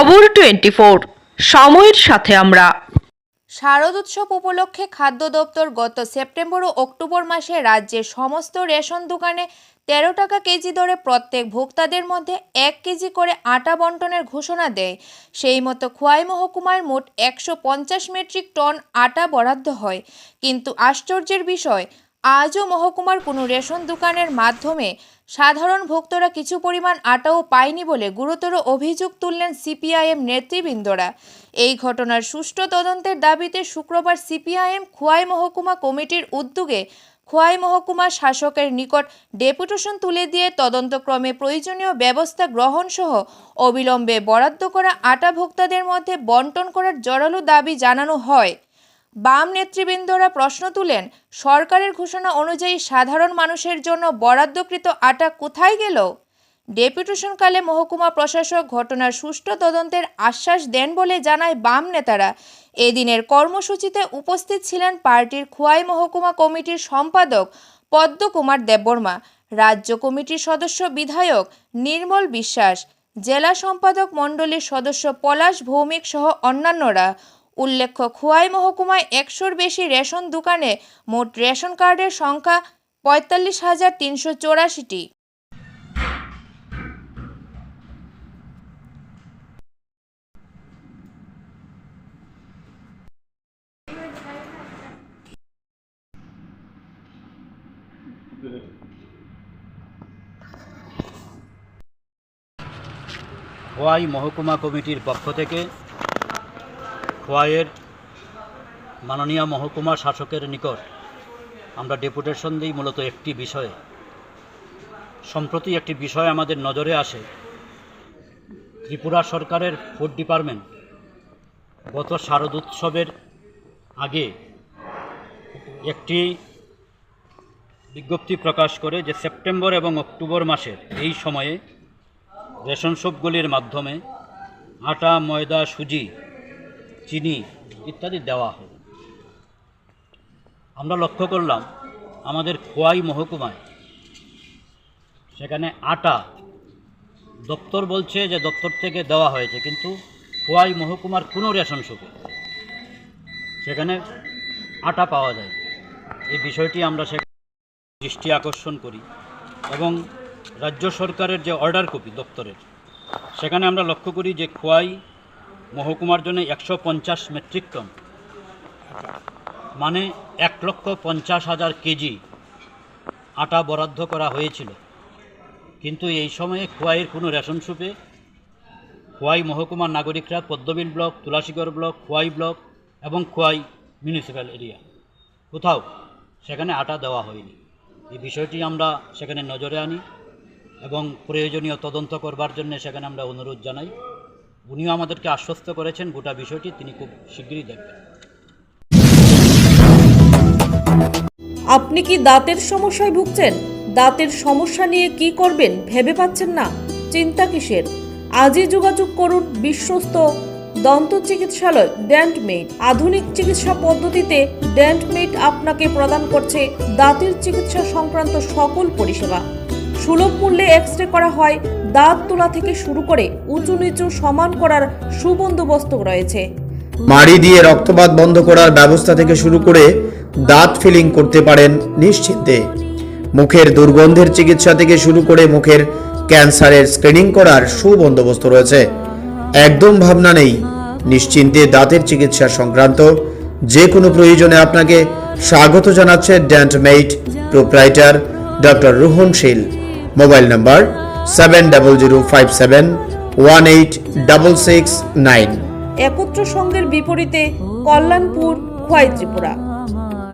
খবর টোয়েন্টি সময়ের সাথে আমরা। শারদ উৎসব উপলক্ষে খাদ্য দপ্তর গত সেপ্টেম্বর ও অক্টোবর মাসে রাজ্যের সমস্ত রেশন দোকানে তেরো টাকা কেজি দরে প্রত্যেক ভোক্তাদের মধ্যে এক কেজি করে আটা বন্টনের ঘোষণা দেয়। সেই মতো খোয়াই মহকুমায় মোট একশো পঞ্চাশ মেট্রিক টন আটা বরাদ্দ হয়। কিন্তু আশ্চর্যের বিষয়, আজও মহকুমার কোনো রেশন দোকানের মাধ্যমে সাধারণ ভক্তরা কিছু পরিমাণ আটাও পায়নি বলে গুরুতর অভিযোগ তুললেন সিপিআইএম নেতৃবৃন্দরা। এই ঘটনার সুষ্ঠু তদন্তের দাবিতে শুক্রবার সিপিআইএম খোয়াই মহকুমা কমিটির উদ্যোগে খোয়াই মহকুমা শাসকের নিকট ডেপুটেশন তুলে দিয়ে তদন্তক্রমে প্রয়োজনীয় ব্যবস্থা গ্রহণ সহ অবিলম্বে বরাদ্দ করা আটা ভোক্তাদের মধ্যে বন্টন করার জোরালো দাবি জানানো হয়। বাম নেতৃবৃন্দরা প্রশ্ন তুলেন, সরকারের ঘোষণা অনুযায়ী সাধারণ মানুষের জন্য বরাদ্দকৃত আটা কোথায় গেল? ডেপুটেশনকালে মহকুমা প্রশাসক ঘটনার সুষ্ঠু তদন্তের আশ্বাস দেন বলে জানায় বাম নেতারা। এদিনের কর্মসূচিতে উপস্থিত ছিলেন পার্টির খোয়াই মহকুমা কমিটির সম্পাদক পদ্মকুমার দেববর্মা, রাজ্য কমিটির সদস্য বিধায়ক নির্মল বিশ্বাস, জেলা সম্পাদক মণ্ডলীর সদস্য পলাশ ভৌমিক সহ অন্যান্যরা। উল্লেখ্য, খোয়াই মহকুমায় একশোর বেশি রেশন দোকানে মোট রেশন কার্ডের সংখ্যা পঁয়তাল্লিশ হাজার তিনশো চৌরাশিটি। খোয়াই মহকুমা কমিটির পক্ষ থেকে খোয়াইয়ের মাননীয় মহকুমা শাসকের নিকট আমরা ডেপুটেশন দিই মূলত একটি বিষয়ে। সম্প্রতি একটি বিষয় আমাদের নজরে আসে। ত্রিপুরা সরকারের ফুড ডিপার্টমেন্ট গত শারদ উৎসবের আগে একটি বিজ্ঞপ্তি প্রকাশ করে যে সেপ্টেম্বর এবং অক্টোবর মাসের এই সময়ে রেশন শপগুলির মাধ্যমে আটা, ময়দা, সুজি চিনি ইত্যাদি দেওয়া হবে আমরা লক্ষ্য করলাম, আমাদের খোয়াই মহকুমায় সেখানে আটা দপ্তর বলছে যে দপ্তর থেকে দেওয়া হয়েছে, কিন্তু খোয়াই মহকুমার কোনো রেশন শপে সেখানে আটা পাওয়া যায়। এই বিষয়টি আমরা সেখানে দৃষ্টি আকর্ষণ করি এবং রাজ্য সরকারের যে অর্ডার কপি দপ্তরের, সেখানে আমরা লক্ষ্য করি যে খোয়াই মহকুমার জন্য একশো পঞ্চাশ মেট্রিক টন মানে এক লক্ষ পঞ্চাশ হাজার কেজি আটা বরাদ্দ করা হয়েছিল। কিন্তু এই সময়ে খোয়াইয়ের কোনো রেশন শপে খোয়াই মহকুমার নাগরিকরা Padmabil block Tulasigarh block, Khowai block এবং খোয়াই মিউনিসিপ্যাল এরিয়া, কোথাও সেখানে আটা দেওয়া হয়নি। এই বিষয়টি আমরা সেখানে নজরে আনি এবং প্রয়োজনীয় তদন্ত করবার জন্য সেখানে আমরা অনুরোধ জানাই। উনিও আমাদেরকে আশ্বস্ত করেছেন, গোটা বিষয়টি তিনি খুব শীঘ্রই দেখবেন। আপনি কি দাঁতের সমস্যায় ভুগছেন? দাঁতের সমস্যা নিয়ে কি করবেন ভেবে পাচ্ছেন না? চিন্তা কিসের? আজই যোগাযোগ করুন বিশ্বস্ত দন্ত চিকিৎসালয় ড্যান্টমেড আধুনিক চিকিৎসা পদ্ধতিতে ড্যান্টমেড আপনাকে প্রদান করছে দাঁতের চিকিৎসা সংক্রান্ত সকল পরিষেবা। সুলভ মূল্যে এক্স করা হয়। দাঁত তোলা থেকে শুরু করে উঁচু নিচু সমান করার সুবন্দোবস্ত রয়েছে। মাড়ি দিয়ে রক্তপাত বন্ধ করার ব্যবস্থা থেকে শুরু করে দাঁত ফিলিং করতে পারেন নিশ্চিন্তে। মুখের দুর্গন্ধের চিকিৎসা থেকে শুরু করে মুখের ক্যান্সারের স্ক্রিনিং করার সুবন্দোবস্ত রয়েছে। একদম ভাবনা নেই। নিশ্চিন্তে দাঁতের চিকিৎসা সংক্রান্ত যে কোনো প্রয়োজনে আপনাকে স্বাগত জানাচ্ছে ড্যান্টমেইট proprietor doctor Rohan Shil. Mobile number seven double zero five seven one eight double six nine একত্র সংঘের বিপরীতে কল্যাণপুর খোয়াই ত্রিপুরা